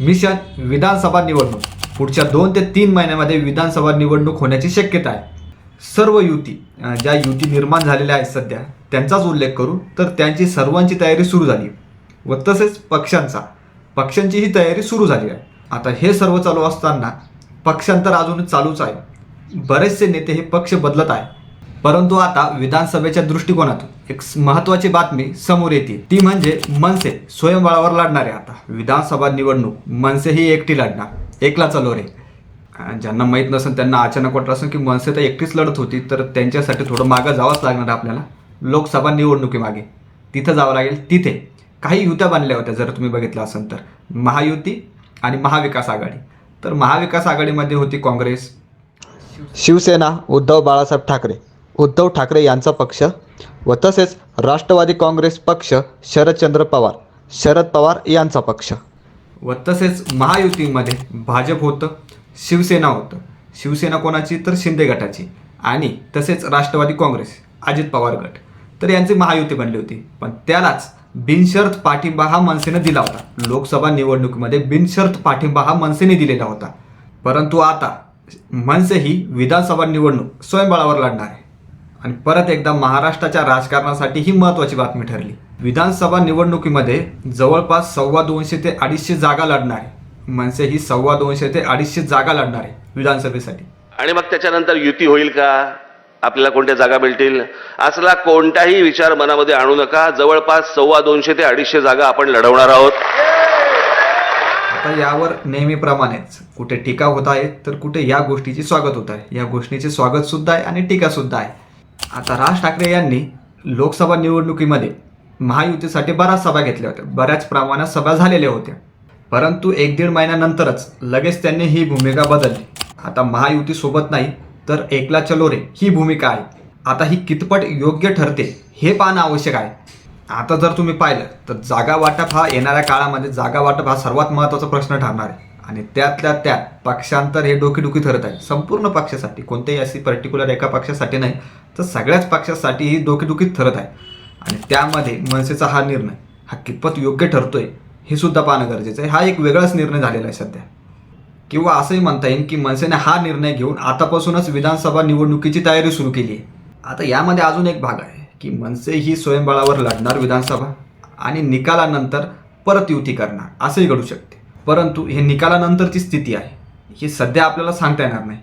Mission विधानसभा निवडणूक. पुढच्या दोन ते तीन महिन्यामध्ये विधानसभा निवडणूक होण्याची शक्यता आहे. सर्व युती ज्या युती निर्माण झालेल्या आहेत सध्या त्यांचाच उल्लेख करू तर त्यांची सर्वांची तयारी सुरू झाली व तसेच पक्षांचा. पक्षांचीही तयारी सुरू झाली आहे. आता हे सर्व चालू असताना पक्षांतर अजून चालूच आहे. बरेचसे नेते हे पक्ष बदलत आहे परंतु आता विधानसभेच्या दृष्टिकोनातून एक महत्वाची बातमी समोर येते. ती म्हणजे मनसे स्वयंबळावर लढणार आहे आता. विधानसभा निवडणूक मनसे ही एकटी लढणार. एकला चलो रे. ज्यांना माहीत नसेल त्यांना अचानक वाटलं असेल की मनसे तर एकटीच लढत होती तर त्यांच्यासाठी थोडं मागं जावंच लागणार आपल्याला. लोकसभा निवडणुकीमागे. तिथं जावं लागेल. तिथे काही युत्या बनल्या होत्या जर तुम्ही बघितलं असेल तर. महायुती आणि महाविकास आघाडी. तर महाविकास आघाडीमध्ये होती काँग्रेस. शिवसेना उद्धव बाळासाहेब ठाकरे. उद्धव ठाकरे यांचा पक्ष व तसेच राष्ट्रवादी काँग्रेस पक्ष शरदचंद्र पवार. शरद पवार यांचा पक्ष. व तसेच महायुतीमध्ये भाजप होतं शिवसेना होतं. शिवसेना कोणाची? तर शिंदे गटाची. आणि तसेच राष्ट्रवादी काँग्रेस अजित पवार गट. तर यांची महायुती बनली होती. पण त्यालाच बिनशर्त पाठिंबा हा मनसेने दिला होता. लोकसभा निवडणुकीमध्ये बिनशर्त पाठिंबा हा मनसेने दिलेला होता. परंतु आता मनसे ही विधानसभा निवडणूक स्वयंबळावर लढणार आहे. आणि परत एकदा महाराष्ट्राच्या राजकारणासाठी ही महत्त्वाची बातमी ठरली. विधानसभा निवडणुकीमध्ये जवळपास सव्वा दोनशे ते अडीचशे जागा लढणार. आहे मनसे ही सव्वा दोनशे ते अडीचशे जागा लढणार आहे विधानसभेसाठी. आणि मग त्याच्यानंतर युती होईल का? आपल्याला कोणत्या जागा मिळतील? असला कोणताही विचार मनामध्ये आणू नका. जवळपास सव्वा दोनशे ते अडीचशे जागा आपण लढवणार आहोत. आता यावर नेहमीप्रमाणेच कुठे टीका होत आहे तर कुठे या गोष्टीचे स्वागत होत आहे. या गोष्टीचे स्वागत सुद्धा आहे आणि टीका सुद्धा आहे. आता राज ठाकरे यांनी लोकसभा निवडणुकीमध्ये महायुतीसाठी बऱ्याच सभा घेतल्या होत्या. बऱ्याच प्रमाणात सभा झालेल्या होत्या. परंतु एक दीड महिन्यानंतरच लगेच त्यांनी ही भूमिका बदलली. आता महायुती सोबत नाही तर एकला चलो रे ही भूमिका आहे. आता ही कितपट योग्य ठरते हे पाहणं आवश्यक आहे. आता जर तुम्ही पाहिलं तर जागा वाटप हा येणाऱ्या काळामध्ये जागा वाटप हा सर्वात महत्त्वाचा प्रश्न ठरणार आहे. आणि त्यातल्या त्यात पक्षांतर हे डोकीडोकी ठरत आहे. संपूर्ण पक्षासाठी कोणत्याही अशी पर्टिक्युलर एका पक्षासाठी नाही तर सगळ्याच पक्षासाठी ही डोकीडोकीत ठरत आहे. आणि त्यामध्ये मनसेचा हा निर्णय हा कितपत योग्य ठरतोय हे सुद्धा पाहणं गरजेचं आहे. हा एक वेगळाच निर्णय झालेला आहे सध्या. किंवा असंही म्हणता येईल की मनसेने हा निर्णय घेऊन आतापासूनच विधानसभा निवडणुकीची तयारी सुरू केली आहे. आता यामध्ये अजून एक भाग आहे की मनसे ही स्वयंबळावर लढणार विधानसभा आणि निकालानंतर परत युती करणार असंही घडू शकते. परंतु हे निकालानंतरची स्थिती आहे. हे सध्या आपल्याला सांगता येणार नाही.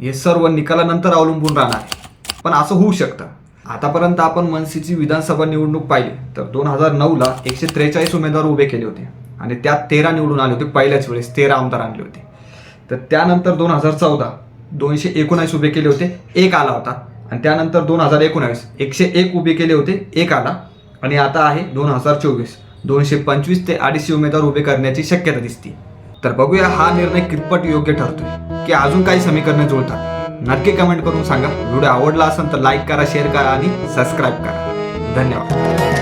हे सर्व निकालानंतर अवलंबून राहणार आहे. पण असं होऊ शकतं. आतापर्यंत आपण मनसेची विधानसभा निवडणूक पाहिली तर दोन हजार नऊला एकशे त्रेचाळीस उमेदवार उभे केले होते. आणि त्यात तेरा निवडून आले होते पहिल्याच वेळेस तेरा आमदार आणले होते. तर त्यानंतर दोन हजार चौदा दोनशे एकोणावीस उभे केले होते एक आला होता. आणि त्यानंतर दोन हजार एकोणावीस एकशे एक उभे केले होते एक आला. आणि आता आहे दोन हजार चोवीस. दोनशे पंचवीस ते अडीचशे उमेदवार उभे करण्याची शक्यता दिसते. तर बघूया हा निर्णय कितपट योग्य ठरतोय. की अजून काही समीकरणे जुळतात. नक्की कमेंट करून सांगा. व्हिडिओ आवडला असेल तर लाईक करा शेअर करा आणि सबस्क्राईब करा. धन्यवाद.